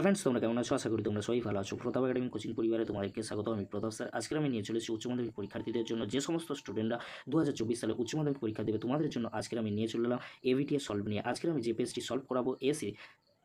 Hello friends তোমরা কেমন আছো? আশা করি তোমরা সবাই ভালো আছো। প্রতাপ একাডেমি কোচিং পরিবারে তোমাদেরকে স্বাগত, আমি প্রতাপ স্যার। আজকে আমি নিয়ে চলেছি উচ্চ মাধ্যমিক পরীক্ষার্থীদের জন্য যে সমস্ত স্টুডেন্টরা দু হাজার চব্বিশ সালে উচ্চ মাধ্যমিক পরীক্ষা দেবে, তোমাদের জন্য আজকে আমি নিয়ে চলে এলাম এভিটিএস সলভ নিয়ে। আজকে আমি যে পেজটি সলভ করাবো এসি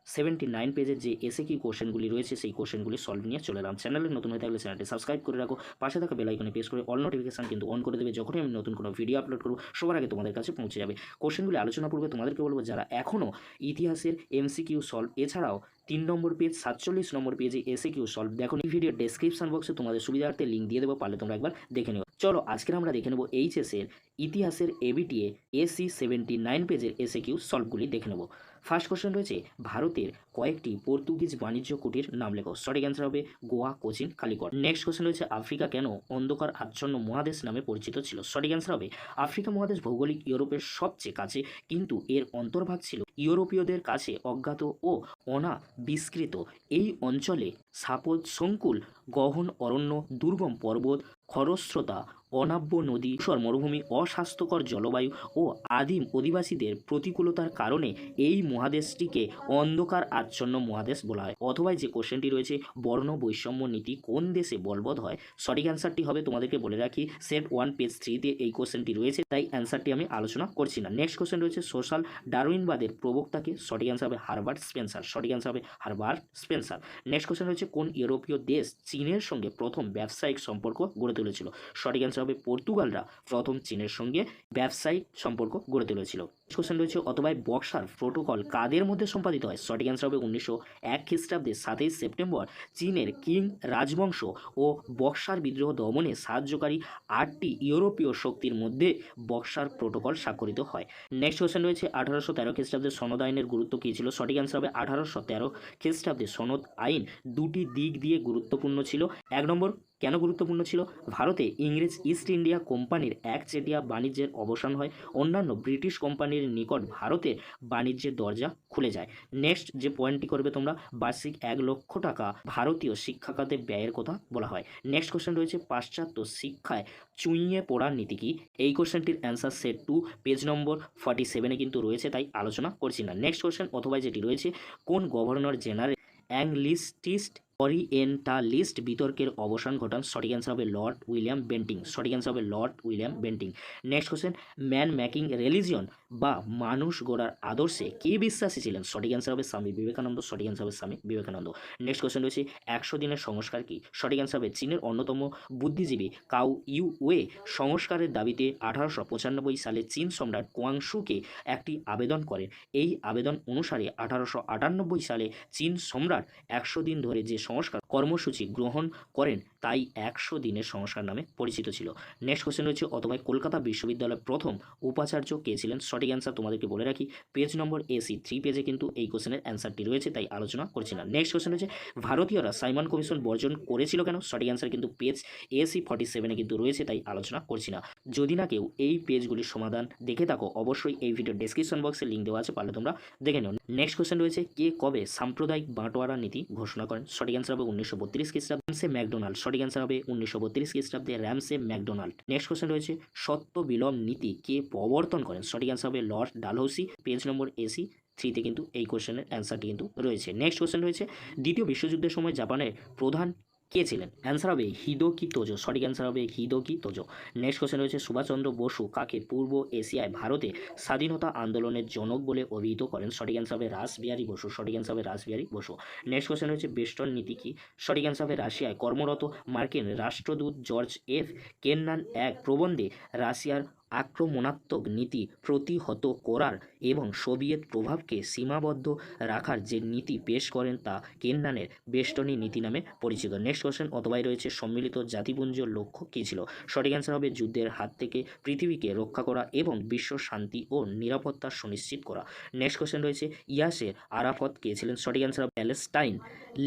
সেভেন্টি নাইন পেজের যে এসে কি কোশ্চেনগুলি রয়েছে, সেই কোশ্চেনগুলি সলভ নিয়ে চলে এলাম। চ্যানেলে নতুন হয়ে থাকলে চ্যানেলটি সাবস্ক্রাইব করে রাখো। পাশে থাকা বেলাইকনে প্রেস করে অল নোটিফিকেশান কিন্তু অন করে দেবে, যখনই আমি নতুন কোনো ভিডিও আপলোড করব, সবার আগে তোমাদের কাছে পৌঁছে যাবে। কোশ্চেনগুলি আলোচনা পূর্বে তোমাদেরকে বলব, যারা এখনও ইতিহাসের এমসিকিউ সলভ এছাড়াও তিন নম্বর পেজ সাতচল্লিশ নম্বর পেজে এসে কিউ সলভ দেখো এই ভিডিও ডেসক্রিপশন বক্সে তোমাদের সুবিধার্থে লিঙ্ক দিয়ে দেবো, পারলে তোমরা একবার দেখে নিও। চলো আজকে আমরা দেখে নেব এইচএসের ইতিহাসের এবিটিএ এসি সেভেন্টি নাইন পেজের এসে কিউ সলভগুলি দেখে নেব। ফার্স্ট কোশ্চেন রয়েছে, ভারতের কয়েকটি পর্তুগিজ বাণিজ্য কুটির নাম লেখো। সঠিক অ্যান্সার হবে গোয়া, কোচিন, কালিকট। নেক্সট কোশ্চেন রয়েছে, আফ্রিকা কেন অন্ধকার আচ্ছন্ন মহাদেশ নামে পরিচিত ছিল? সঠিক অ্যান্সার হবে, আফ্রিকা মহাদেশ ভৌগোলিক ইউরোপের সবচেয়ে কাছে, কিন্তু এর অন্তর্ভাগ ছিল ইউরোপীয়দের কাছে অজ্ঞাত ও অনা বিস্কৃত এই অঞ্চলে সাপদ সংকুল গহন অরণ্য দুর্গম পর্বত খরস্রোতা অনাব্য নদী সর মরুভূমি অস্বাস্থ্যকর জলবায়ু ও আদিম অধিবাসীদের প্রতিকূলতার কারণে এই মহাদেশটিকে অন্ধকার আচ্ছন্ন মহাদেশ বলা হয়। অথবা যে কোশ্চেনটি রয়েছে, বর্ণ বৈষম্য নীতি কোন দেশে বলবৎ হয়? সঠিক অ্যান্সারটি হবে তোমাদেরকে বলে রাখি সেট ওয়ান পেজ থ্রিতে এই কোশ্চেনটি রয়েছে, তাই অ্যান্সারটি আমি আলোচনা করছি না। নেক্সট কোশ্চেন রয়েছে সোশ্যাল ডারউইনবাদের প্রবক্তাকে সঠিক অ্যান্সার হবে হারবার্ট স্পেন্সার সঠিক অ্যান্সার হবে হারবার্ট স্পেন্সার নেক্সট কোশ্চেন রয়েছে, কোন ইউরোপীয় দেশ চীনের সঙ্গে প্রথম ব্যবসায়িক সম্পর্ক গড়ে তুলেছিল? সঠিক অ্যান্সার হবে পর্তুগালরা প্রথম চীনের সঙ্গে ব্যবসায়িক সম্পর্ক গড়ে তুলেছিল। কোশ্চেন রয়েছে অথবায় বক্সার প্রোটোকল কাদের মধ্যে সম্পাদিত হয়? সঠিক অ্যান্সার হবে উনিশশো এক খ্রিস্টাব্দে সাতই সেপ্টেম্বর, চীনের কিং রাজবংশ ও বক্সার বিদ্রোহ দমনে সাহায্যকারী আটটি ইউরোপীয় শক্তির মধ্যে বক্সার প্রোটোকল স্বাক্ষরিত হয়। নেক্সট কোশ্চেন রয়েছে, আঠারোশো তেরো খ্রিস্টাব্দে সনদ আইনের গুরুত্ব কী ছিল? সঠিক অ্যান্সার হবে, আঠারোশো তেরো খ্রিস্টাব্দে সনদ আইন দুটি দিক দিয়ে গুরুত্বপূর্ণ ছিল। এক নম্বর কেন গুরুত্বপূর্ণ ছিল? ভারতে ইংরেজ ইস্ট ইন্ডিয়া কোম্পানির এক একচেটিয়া বাণিজ্যের অবসান হয়। অন্যান্য ব্রিটিশ কোম্পানির নিকট ভারতের বাণিজ্যের দরজা খুলে যায়। নেক্সট যে পয়েন্টটি করবে তোমরা, বার্ষিক এক লক্ষ টাকা ভারতীয় শিক্ষা খাতে ব্যয়ের কথা বলা হয়। নেক্সট কোশ্চেন রয়েছে, পাশ্চাত্য শিক্ষায় চুইয়ে পড়ার নীতি কি? এই কোশ্চেনটির answer set two page number forty সেভেনে কিন্তু রয়েছে, তাই আলোচনা করছি না। নেক্সট কোশ্চেন অথবা যেটি রয়েছে, কোন গভর্নর জেনারেল অ্যাংলিস্টিস্ট অরিয়েন্টালিস্ট বিতর্কের অবসান ঘটান সঠিক অ্যান্সার হবে লর্ড উইলিয়াম বেন্টিং। সঠিক অ্যান্সার হবে lord William Bentinck. Next question man making religion বা মানুষ গড়ার আদর্শে কে বিশ্বাসী ছিলেন? সঠিক অ্যান্সার হবে স্বামী বিবেকানন্দ, সঠিক অ্যান্সার হবে স্বামী বিবেকানন্দ। নেক্সট কোশ্চেন রয়েছে, একশো দিনের সংস্কার কি? সঠিক অ্যান্সার হবে চীনের অন্যতম বুদ্ধিজীবী কাউ ইউ ওয়ে। সংস্কারের দাবিতে আঠারোশো পঁচানব্বই সালে চীন সম্রাট কোয়াংশুকে একটি আবেদন করেন। এই আবেদন অনুসারে আঠারোশো আটানব্বই সালে চীন সম্রাট একশো দিন ধরে যে সংস্কার কর্মসূচি গ্রহণ করেন। তাই একশো দিনের সংস্কার নামে পরিচিত ছিল। নেক্সট কোশ্চেন রয়েছে অথবা কলকাতা বিশ্ববিদ্যালয়ের প্রথম উপাচার্য কে ছিলেন? সঠিক অ্যান্সার তোমাদেরকে বলে রাখি পেজ নম্বর এসি থ্রি পেজে কিন্তু এই কোশ্চেনের অ্যান্সারটি রয়েছে, তাই আলোচনা করছি না নেক্সট কোশ্চেন রয়েছে, ভারতীয়রা সাইমন কমিশন বর্জন করেছিল কেন? সঠিক অ্যান্সার কিন্তু পেজ এসি ফর্টি সেভেনে কিন্তু রয়েছে, তাই আলোচনা করছি না যদি না কেউ এই পেজগুলির সমাধান দেখে থাকো, অবশ্যই এই ভিডিও ডেসক্রিপশন বক্সে লিঙ্ক দেওয়া আছে, পারলে তোমরা দেখে নিও। নেক্সট কোশ্চেন রয়েছে, কে কবে সাম্প্রদায়িক বাঁটোয়ারা নীতি ঘোষণা করেন? সঠিক অ্যান্সার হবে উনিশশো বত্রিশ খ্রিস্টাব্দে। ম্যাকডোনাল্ড সঠিক অ্যান্সার হবে উনিশশো বত্রিশ খ্রিস্টাব্দে র্যামসে ম্যাকডোনাল্ড। নেক্সট কোশ্চেন রয়েছে, সত্য বিলম্ব নীতি কে প্রবর্তন করেন? সঠিক অ্যান্সার হবে lord Dalhousie, page number eighty থ্রিতে কিন্তু এই কোশ্চেনের অ্যান্সারটি কিন্তু রয়েছে। নেক্সট কোশ্চেন রয়েছে, দ্বিতীয় বিশ্বযুদ্ধের সময় জাপানের প্রধান কে ছিলেন? অ্যান্সার হবে হিদোকি তোজো। সঠিক অ্যান্সার হবে হিদোকি তোজো। নেক্সট কোশ্চেন রয়েছে সুভাষচন্দ্র বসু কাকে পূর্ব এশিয়ায় ভারতে স্বাধীনতা আন্দোলনের জনক বলে অভিহিত করেন? সঠিক অ্যান্সার হবে রাসবিহারী বসু। সঠিক অ্যান্সার হবে রাসবিহারী বসু। নেক্সট কোশ্চেন রয়েছে বেস্টন নীতি কি? সঠিক অ্যান্সার হবে রাশিয়ায়। কর্মরত মার্কিন রাষ্ট্রদূত জর্জ এফ কেন্নান এক প্রবন্ধে রাশিয়ার আক্রমণাত্মক নীতি প্রতিহত করার এবং সোভিয়েত প্রভাবকে সীমাবদ্ধ রাখার যে নীতি পেশ করেন তা কেন্নানের বেষ্টনী নীতি নামে পরিচিত। নেক্সট কোশ্চেন অথবাই রয়েছে সম্মিলিত জাতিপুঞ্জ লক্ষ্য কী ছিল? সঠিক অ্যান্সার হবে যুদ্ধের হাত থেকে পৃথিবীকে রক্ষা করা এবং বিশ্ব শান্তি ও নিরাপত্তা সুনিশ্চিত করা। নেক্সট কোশ্চেন রয়েছে ইয়াসের আরাফত কে ছিলেন? সঠিক অ্যান্সার প্যালেস্টাইন।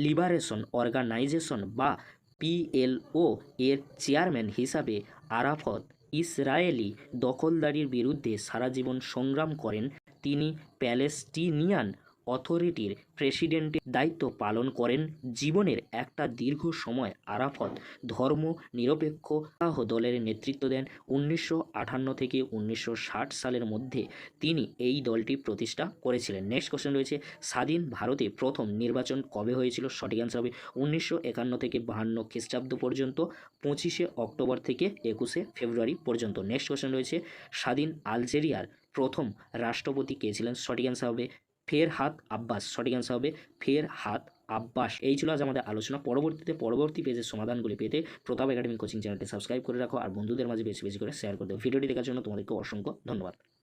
লিবারেশন, অর্গানাইজেশন বা পিএলও এর চেয়ারম্যান হিসাবে আরাফত ইসরায়েলি দখলদারির বিরুদ্ধে সারা জীবন সংগ্রাম করেন তিনি প্যালেস্টিনিয়ান অথরিটির প্রেসিডেন্টের দায়িত্ব পালন করেন জীবনের একটা দীর্ঘ সময় আরাফত। ধর্ম, নিরপেক্ষ দলের নেতৃত্ব দেন। উনিশশো আটান্ন থেকে উনিশশো ষাট সালের মধ্যে তিনি এই দলটি প্রতিষ্ঠা করেছিলেন। নেক্সট কোশ্চেন রয়েছে, স্বাধীন ভারতে প্রথম নির্বাচন কবে হয়েছিল? সঠিক অ্যান্সার হবে উনিশশো একান্ন থেকে বাহান্ন খ্রিস্টাব্দ পর্যন্ত, পঁচিশে অক্টোবর থেকে একুশে ফেব্রুয়ারি পর্যন্ত। নেক্সট কোশ্চেন রয়েছে, স্বাধীন আলজেরিয়ার প্রথম রাষ্ট্রপতি কে ছিলেন? সঠিক অ্যান্সার হবে ফের হাত আব্বাস, সঠিক অ্যান্সার হবে ফের হাত আব্বাস। এই ছিল আজ আমাদের আলোচনা। পরবর্তীতে পরবর্তী পেজের সমাধানগুলি পেতে প্রতাপ একাডেমি কোচিং চ্যানেলটি সাবস্ক্রাইব করে রাখো আর বন্ধুদের মাঝে বেশি বেশি করে শেয়ার করে দেবো ভিডিওটি দেখার জন্য তোমাদেরকে অসংখ্য ধন্যবাদ।